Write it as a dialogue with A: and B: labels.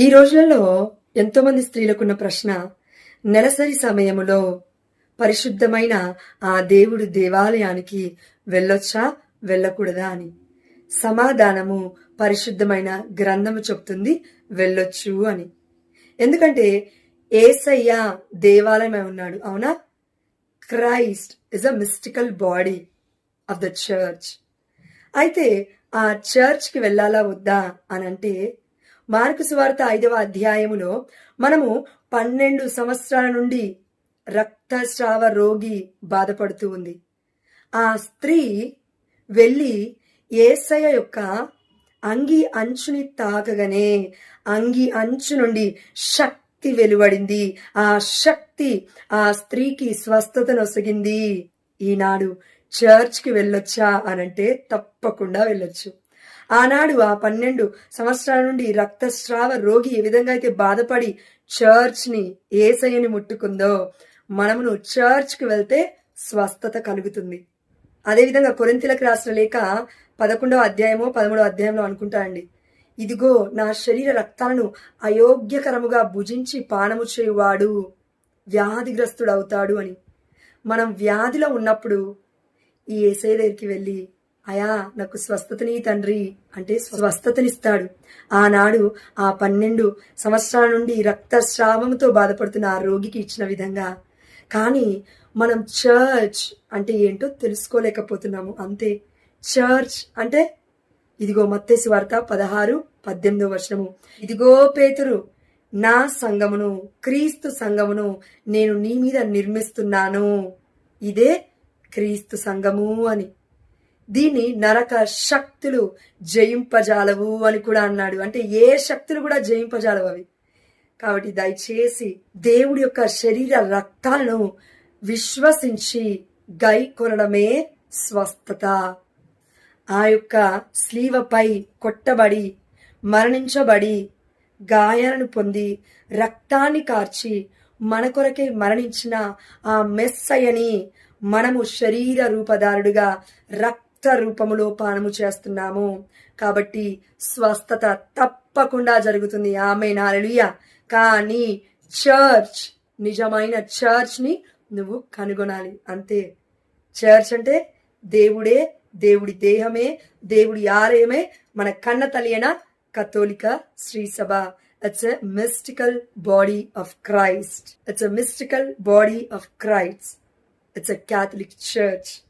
A: ఈ రోజులలో ఎంతోమంది స్త్రీలకున్న ప్రశ్న నెలసరి సమయములో పరిశుద్ధమైన ఆ దేవుడు దేవాలయానికి వెళ్ళొచ్చా వెళ్ళకూడదా అని. సమాధానము పరిశుద్ధమైన గ్రంథము చెప్తుంది వెళ్ళొచ్చు అని. ఎందుకంటే ఏసయ్య దేవాలయమై ఉన్నాడు అవునా? Christ is a mystical body of the church. అయితే ఆ చర్చ్కి వెళ్ళాలా వద్దా అని అంటే మార్కు సువార్త ఐదవ అధ్యాయములో మనము పన్నెండు సంవత్సరాల నుండి రక్తస్రావ రోగి బాధపడుతూ ఉంది. ఆ స్త్రీ వెళ్ళి ఏసయ్య యొక్క అంగి అంచుని తాకగానే అంగి అంచు నుండి శక్తి వెలువడింది. ఆ శక్తి ఆ స్త్రీకి స్వస్థతను ఒసగింది ఈనాడు చర్చ్కి వెళ్ళొచ్చా అనంటే తప్పకుండా వెళ్ళొచ్చు. ఆనాడు ఆ పన్నెండు సంవత్సరాల నుండి రక్తస్రావ రోగి ఏ విధంగా అయితే బాధపడి చర్చ్ని ఏసయ్యని ముట్టుకుందో మనమును చర్చ్కి వెళ్తే స్వస్థత కలుగుతుంది. అదేవిధంగా కొరింతలకు రాసిన లేక పదకొండవ అధ్యాయమో పదమూడవ అధ్యాయంలో అనుకుంటా అండి. ఇదిగో నా శరీర రక్తాలను అయోగ్యకరముగా భుజించి పానము చేయువాడు వ్యాధిగ్రస్తుడు అవుతాడు అని. మనం వ్యాధిలో ఉన్నప్పుడు ఈ ఏసై దగ్గరికి వెళ్ళి అయా నాకు స్వస్థతని తండ్రి అంటే స్వస్థతనిస్తాడు. ఆనాడు ఆ పన్నెండు సంవత్సరాల నుండి రక్తస్రావంతో బాధపడుతున్న ఆ రోగికి ఇచ్చిన విధంగా. కానీ మనం చర్చ్ అంటే ఏంటో తెలుసుకోలేకపోతున్నాము అంతే. చర్చ్ అంటే ఇదిగో మత్తేసి వార్త పదహారు పద్దెనిమిదో వర్షము ఇదిగో పేతురు నా సంగమును క్రీస్తు సంగమును నేను నీ మీద నిర్మిస్తున్నాను. ఇదే క్రీస్తు సంఘము అని. దీన్ని నరక శక్తులు జయింపజాలవు అని కూడా అన్నాడు. అంటే ఏ శక్తులు కూడా జయింపజాలవు అవి. కాబట్టి దయచేసి దేవుడి యొక్క శరీర రక్తాలను విశ్వసించి గై కొనడమే స్వస్థత. ఆ యొక్క స్లీవపై కొట్టబడి మరణించబడి గాయాలను పొంది రక్తాన్ని కార్చి మన కొరకే మరణించిన ఆ మెస్సయని మనము శరీర రూపదారుడుగా రక్త రూపములో పానము చేస్తున్నాము. కాబట్టి స్వస్థత తప్పకుండా జరుగుతుంది. ఆమె నాలుయ కానీ చర్చ్ నిజమైన చర్చ్ని నువ్వు కనుగొనాలి. అంతే. చర్చ్ అంటే దేవుడే దేవుడి దేహమే దేవుడి ఆలయమే మన కన్న తలియన కథోలిక శ్రీ సభ. It's a mystical body of Christ it's a mystical body of Christ it's a Catholic church